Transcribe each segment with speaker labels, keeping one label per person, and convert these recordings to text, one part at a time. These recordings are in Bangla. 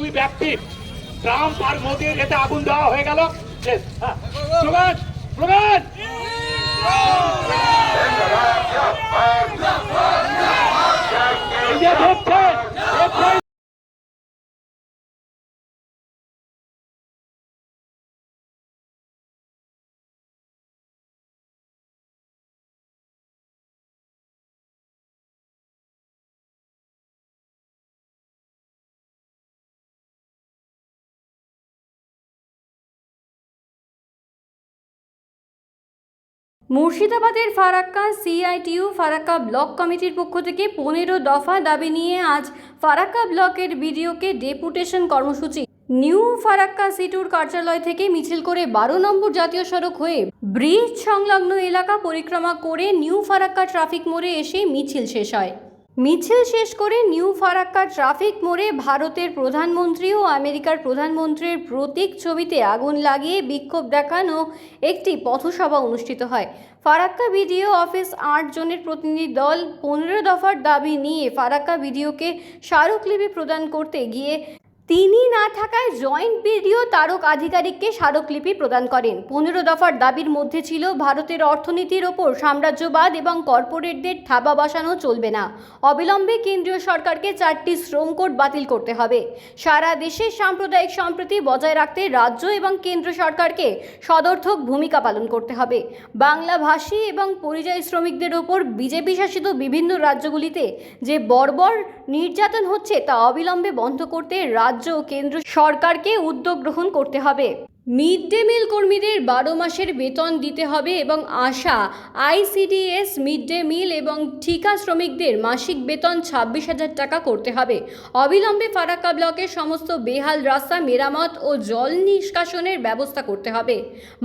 Speaker 1: দুই ব্যক্তি ট্রাম্প আর মোদির এতে আগুন দেওয়া হয়ে গেল শেষ। হ্যাঁ। দেখছেন
Speaker 2: মুর্শিদাবাদের ফারাক্কা সিআইটিউ ফারাক্কা ব্লক কমিটির পক্ষ থেকে পনেরো দফা দাবি নিয়ে আজ ফারাক্কা ব্লকের বিডিওকে ডেপুটেশন কর্মসূচি। নিউ ফারাক্কা সিটুর কার্যালয় থেকে মিছিল করে বারো নম্বর জাতীয় সড়ক হয়ে ব্রিজ সংলগ্ন এলাকা পরিক্রমা করে নিউ ফারাক্কা ট্রাফিক মোড়ে এসে মিছিল শেষ হয়। মিছিল শেষ করে নিউ ফারাক্কা ট্রাফিক মোড়ে ভারতের প্রধানমন্ত্রী ও আমেরিকার প্রধানমন্ত্রীর প্রতীক ছবিতে আগুন লাগিয়ে বিক্ষোভ দেখানো একটি পথসভা অনুষ্ঠিত হয়। ফারাক্কা বিডিও অফিস আট জনের প্রতিনিধি দল পনেরো দফার দাবি নিয়ে ফারাক্কা বিডিওকে স্মারকলিপি প্রদান করতে গিয়ে তিনি না থাকায় জয়েন্ট বিডিও তারক আধিকারিককে স্মারকলিপি প্রদান করেন। পনেরো দফার দাবির মধ্যে ছিল, ভারতের অর্থনীতির ওপর সাম্রাজ্যবাদ এবং কর্পোরেটদের থাবা বসানো চলবে না। অবিলম্বে কেন্দ্রীয় সরকারকে চারটি শ্রম কোড বাতিল করতে হবে। সারা দেশে সাম্প্রদায়িক সম্প্রীতি বজায় রাখতে রাজ্য এবং কেন্দ্র সরকারকে সদর্থক ভূমিকা পালন করতে হবে। বাংলাভাষী এবং পরিযায়ী শ্রমিকদের ওপর বিজেপি শাসিত বিভিন্ন রাজ্যগুলিতে যে বর্বর নির্যাতন হচ্ছে তা অবিলম্বে বন্ধ করতে রাজ্য ও কেন্দ্র সরকারকে উদ্যোগ গ্রহণ করতে হবে। মিড ডে মিল কর্মীদের বারো মাসের বেতন দিতে হবে এবং ASHA ICDS mid day meal এবং ঠিকা শ্রমিকদের মাসিক বেতন ছাব্বিশ হাজার টাকা করতে হবে। অবিলম্বে ফারাক্কা ব্লকের সমস্ত বেহাল রাস্তা মেরামত ও জল নিষ্কাশনের ব্যবস্থা করতে হবে।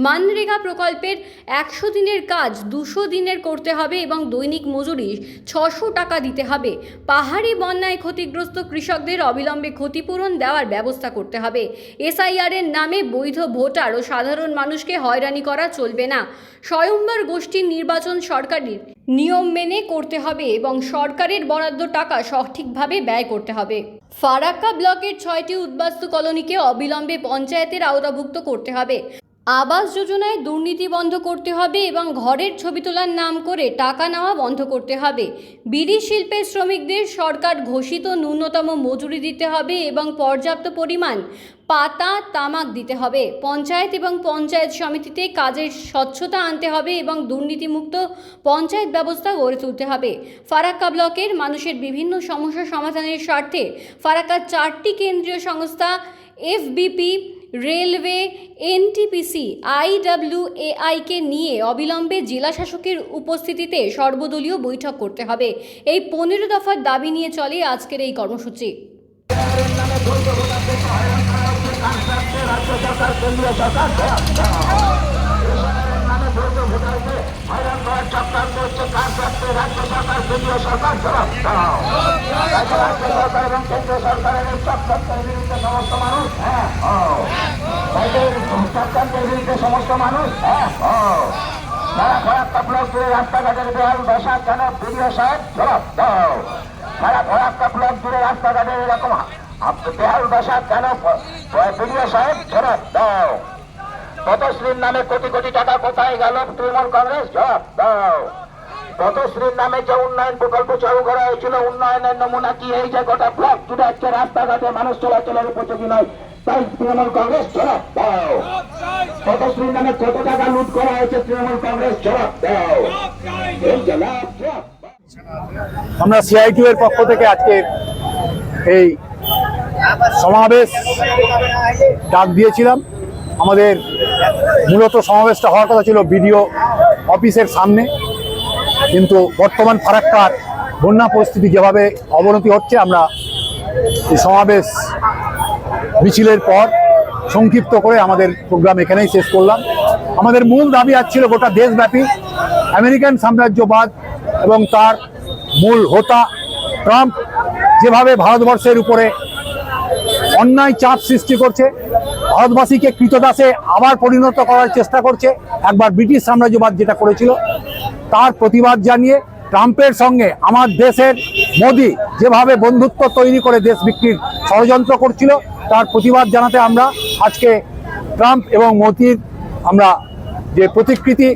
Speaker 2: মানরেগা প্রকল্পের একশো দিনের কাজ দুশো দিনের করতে হবে এবং দৈনিক মজুরি ছশো টাকা দিতে হবে। পাহাড়ি বন্যায় ক্ষতিগ্রস্ত কৃষকদের অবিলম্বে ক্ষতিপূরণ দেওয়ার ব্যবস্থা করতে হবে। এসআইআর এর নামে বৈধ ভোটার ও সাধারণ মানুষকে হয়রানি করা চলবে না। স্বয়ংবার গোষ্ঠীর নির্বাচন সরকারের নিয়ম মেনে করতে হবে এবং সরকারের বরাদ্দ টাকা সঠিকভাবে ব্যয় করতে হবে। ফারাক্কা ব্লকের ছয়টি উদ্বাস্তু কলোনিকে অবিলম্বে পঞ্চায়েতের আওতাভুক্ত করতে হবে। আবাস যোজনায় দুর্নীতি বন্ধ করতে হবে এবং ঘরের ছবি তোলার নাম করে টাকা নেওয়া বন্ধ করতে হবে। বিড়ি শিল্পের শ্রমিকদের সরকার ঘোষিত ন্যূনতম মজুরি দিতে হবে এবং পর্যাপ্ত পরিমাণ পাতা, তামাক দিতে হবে। পঞ্চায়েত এবং পঞ্চায়েত সমিতিতে কাজের স্বচ্ছতা আনতে হবে এবং দুর্নীতিমুক্ত পঞ্চায়েত ব্যবস্থা গড়ে তুলতে হবে। ফারাক্কা ব্লকের মানুষের বিভিন্ন সমস্যা সমাধানের স্বার্থে ফারাক্কার চারটি কেন্দ্রীয় সংস্থা, এফবিপি রেলওয়ে এনটিপিসি আইডব্লিউএআইকে নিয়ে অবিলম্বে জেলা শাসকের উপস্থিতিতে সর্বদলীয় বৈঠক করতে হবে। এই পনেরো দফার দাবি নিয়ে চলে আজকের এই কর্মসূচি।
Speaker 3: সমস্ত মানুষ হ্যাঁ ও সারা ফরাক্কা ব্লক জুড়ে রাস্তাঘাটের বেহাল দশা কেন বিডিও সাহেব জবাব দাও সারা ফরাক্কা ব্লক জুড়ে রাস্তাঘাটের এরকম বেহাল দশা কেন বিডিও সাহেব জবাব দাও পথশ্রীর নামে কোটি কোটি টাকা কোথায় গেল তৃণমূল কংগ্রেস জবাব দাও। পথশ্রীর নামে যে উন্নয়ন প্রকল্প চালু করা হয়েছিল, উন্নয়নের নমুনা কি? এই যে গোটা ব্লক জুড়ে আজকে রাস্তাঘাটে মানুষ চলাচলের উপযোগী নয়। তাই তৃণমূল কংগ্রেস জবাব দাও। পথশ্রীর নামে কত টাকা লুট করা হয়েছে, তৃণমূল কংগ্রেস জবাব দাও।
Speaker 4: আমরা সিআইটিউ এর পক্ষ থেকে আজকে এই সমাবেশ ডাক দিয়েছিলাম। আমাদের মূলত সমাবেশটা হওয়ার কথা ছিল বিডিও অফিসের সামনে। কিন্তু বর্তমান ফারাক্কার বন্যা পরিস্থিতি যেভাবে অবনতি হচ্ছে, আমরা এই সমাবেশ মিছিলের পর সংক্ষিপ্ত করে আমাদের প্রোগ্রাম এখানেই শেষ করলাম। আমাদের মূল দাবি আজ ছিল গোটা দেশব্যাপী আমেরিকান সাম্রাজ্যবাদ এবং তার মূল হোতা ট্রাম্প যেভাবে ভারতবর্ষের উপরে অন্যায় চাপ সৃষ্টি করছে, ভারতবাসীকে কৃতদাসে আবার পরিণত করার চেষ্টা করছে, একবার ব্রিটিশ সাম্রাজ্যবাদ যেটা করেছিল তার প্রতিবাদ জানিয়ে ট্রাম্পের সঙ্গে আমার দেশের মোদি যেভাবে বন্ধুত্ব তৈরি করে দেশ বিক্রির ষড়যন্ত্র করছিল, তার প্রতিবাদ জানাতে আমরা আজকে ট্রাম্প এবং মোদির আমরা যে প্রতিকৃতি,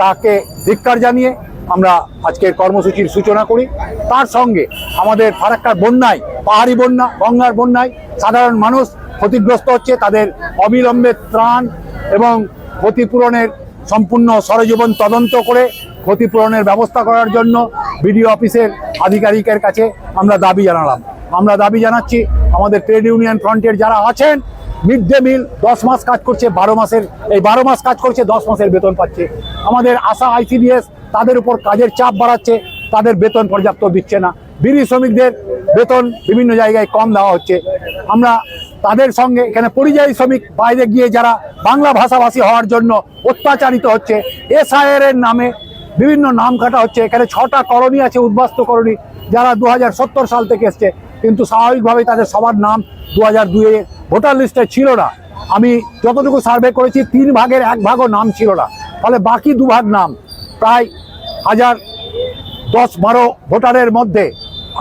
Speaker 4: তাকে ধিক্কার জানিয়ে আমরা আজকের কর্মসূচির সূচনা করি। তার সঙ্গে আমাদের ফারাক্কার বন্যায়, পাহাড়ি বন্যা, গঙ্গার বন্যায় সাধারণ মানুষ ক্ষতিগ্রস্ত হচ্ছে, তাদের অবিলম্বে ত্রাণ এবং ক্ষতিপূরণের সম্পূর্ণ সরজীবন তদন্ত করে ক্ষতিপূরণের ব্যবস্থা করার জন্য বিডিও অফিসের আধিকারিকের কাছে আমরা দাবি জানালাম। আমরা দাবি জানাচ্ছি, আমাদের ট্রেড ইউনিয়ন ফ্রন্টের যারা আছেন, মিড ডে মিল দশ মাস কাজ করছে, বারো মাসের, এই বারো মাস কাজ করছে, দশ মাসের বেতন পাচ্ছে। আমাদের আশা আইসিডিএস তাদের উপর কাজের চাপ বাড়াচ্ছে, তাদের বেতন পর্যাপ্ত দিচ্ছে না। বিড়ি শ্রমিকদের বেতন বিভিন্ন জায়গায় কম দেওয়া হচ্ছে। আমরা তাদের সঙ্গে এখানে পরিযায়ী শ্রমিক বাইরে গিয়ে যারা বাংলা ভাষাভাষী হওয়ার জন্য অত্যাচারিত হচ্ছে এসআইআর এর নামে বিভিন্ন নাম কাটা হচ্ছে। এখানে ছটা করণী আছে, উদ্বাস্ত করণী যারা দু হাজার সত্তর সাল থেকে এসছে। কিন্তু স্বাভাবিকভাবেই তাদের সবার নাম দু হাজার দুয়ে ভোটার লিস্টে ছিল না। আমি যতটুকু সার্ভে করেছি, তিন ভাগের এক ভাগও নাম ছিল না। ফলে বাকি দু ভাগ নাম, প্রায় হাজার দশ বারো ভোটারের মধ্যে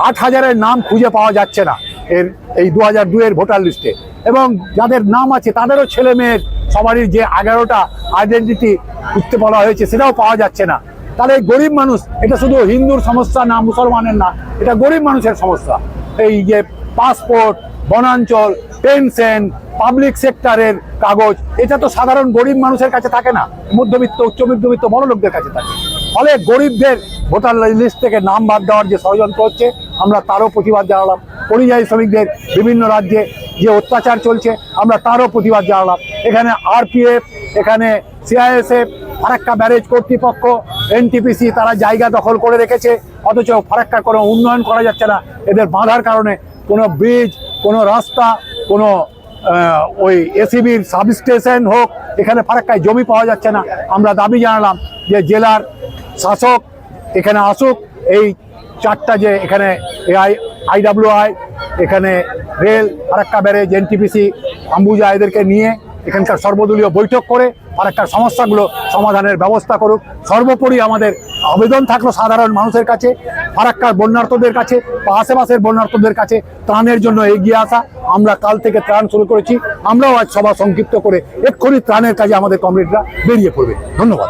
Speaker 4: আট হাজারের নাম খুঁজে পাওয়া যাচ্ছে না। এর, এই দু হাজার দুয়ের ভোটার লিস্টে। এবং যাদের নাম আছে, তাদেরও ছেলে মেয়ের সবারই যে এগারোটা আইডেন্টিটি উঠতে বলা হয়েছে, সেটাও পাওয়া যাচ্ছে না। তাহলে গরিব মানুষ, এটা শুধু হিন্দুর সমস্যা না, মুসলমানের না, এটা গরিব মানুষের সমস্যা। এই যে পাসপোর্ট বনাঞ্চল পেনশন পাবলিক সেক্টরের কাগজ, এটা তো সাধারণ গরিব মানুষের কাছে থাকে না। মধ্যবিত্ত, উচ্চ মধ্যবিত্ত, বড় লোকদের কাছে থাকে। ফলে গরিবদের ভোটার লিস্ট থেকে নাম বাদ দেওয়ার যে ষড়যন্ত্র হচ্ছে, আমরা তারও প্রতিবাদ জানালাম। পরিযায়ী শ্রমিকদের বিভিন্ন রাজ্যে যে অত্যাচার চলছে, আমরা তারও প্রতিবাদ জানালাম। এখানে আরপিএফ এখানে সিআইএসএফ ফারাক্কা ব্যারেজ কর্তৃপক্ষ এনটিপিসি তারা জায়গা দখল করে রেখেছে, অথচ ফারাক্কার কোনো উন্নয়ন করা যাচ্ছে না। এদের বাধার কারণে কোনো ব্রিজ, কোনো রাস্তা, কোনো ওই এসিবির সাবস্টেশন হোক, এখানে ফারাক্কায় জমি পাওয়া যাচ্ছে না। আমরা দাবি জানালাম যে জেলার শাসক এখানে আসুক। এই চারটা যে এখানে আই আইডাব্লিউআই এখানে rail Farakka barrage NTPC Ambuja, এদেরকে নিয়ে এখানকার সর্বদলীয় বৈঠক করে ফারাক্কার সমস্যাগুলো সমাধানের ব্যবস্থা করুক। সর্বোপরি আমাদের আবেদন থাকল সাধারণ মানুষের কাছে ফারাক্কার বন্যার্থদের কাছে বা আশেপাশের বন্যার্থদের কাছে ত্রাণের জন্য এগিয়ে আসা। আমরা কাল থেকে ত্রাণ শুরু করেছি, আমরাও আজ সভা সংক্ষিপ্ত করে এক্ষুনি ত্রাণের কাজে আমাদের কমরেডরা বেরিয়ে পড়বে। ধন্যবাদ।